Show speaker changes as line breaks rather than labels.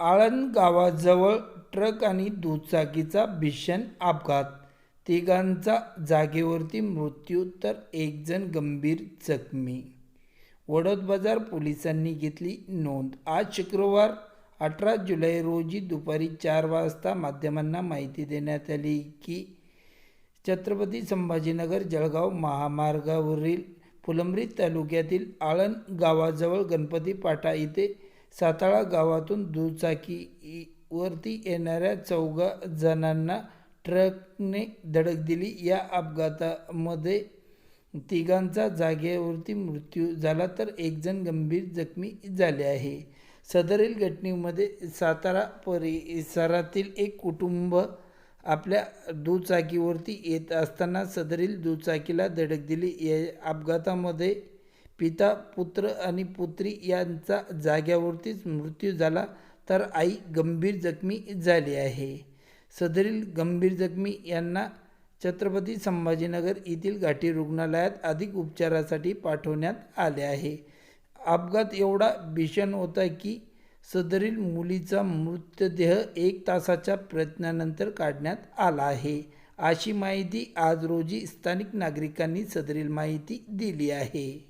आळंद गावाजवळ ट्रक आणि दुचाकीचा भीषण अपघात. तिघांचा जागेवरती मृत्यू तर एकजण गंभीर जखमी. वडोदबाजार पोलिसांनी घेतली नोंद. आज शुक्रवार अठरा जुलै रोजी दुपारी चार वाजता माध्यमांना माहिती देण्यात आली की छत्रपती संभाजीनगर जळगाव महामार्गावरील फुलंब्री तालुक्यातील आळंद गावाजवळ गणपती पाटा इथे साताळा गावातून दुचाकीवरती येणाऱ्या चौघा जणांना ट्रकने धडक दिली. या अपघातामध्ये तिघांचा जागेवरती मृत्यू झाला तर एक जण गंभीर जखमी झाले आहे. सदरील घटनेमध्ये सातारा परिसरातील एक कुटुंब आपल्या दुचाकीवरती येत असताना सदरील दुचाकीला धडक दिली. या अपघातामध्ये पिता पुत्र आणि पुत्री यांचा जाग्यावरतीच मृत्यू झाला तर आई गंभीर जखमी झाली आहे. सदरील गंभीर जखमी यांना छत्रपती संभाजीनगर येथील घाटी रुग्णालयात अधिक उपचारासाठी पाठवण्यात आले आहे. अपघात एवढा भीषण होता की सदरील मुलीचा मृतदेह एक तासाच्या प्रयत्नानंतर काढण्यात आला आहे. अशी माहिती आज रोजी स्थानिक नागरिकांनी सदरील माहिती दिली आहे.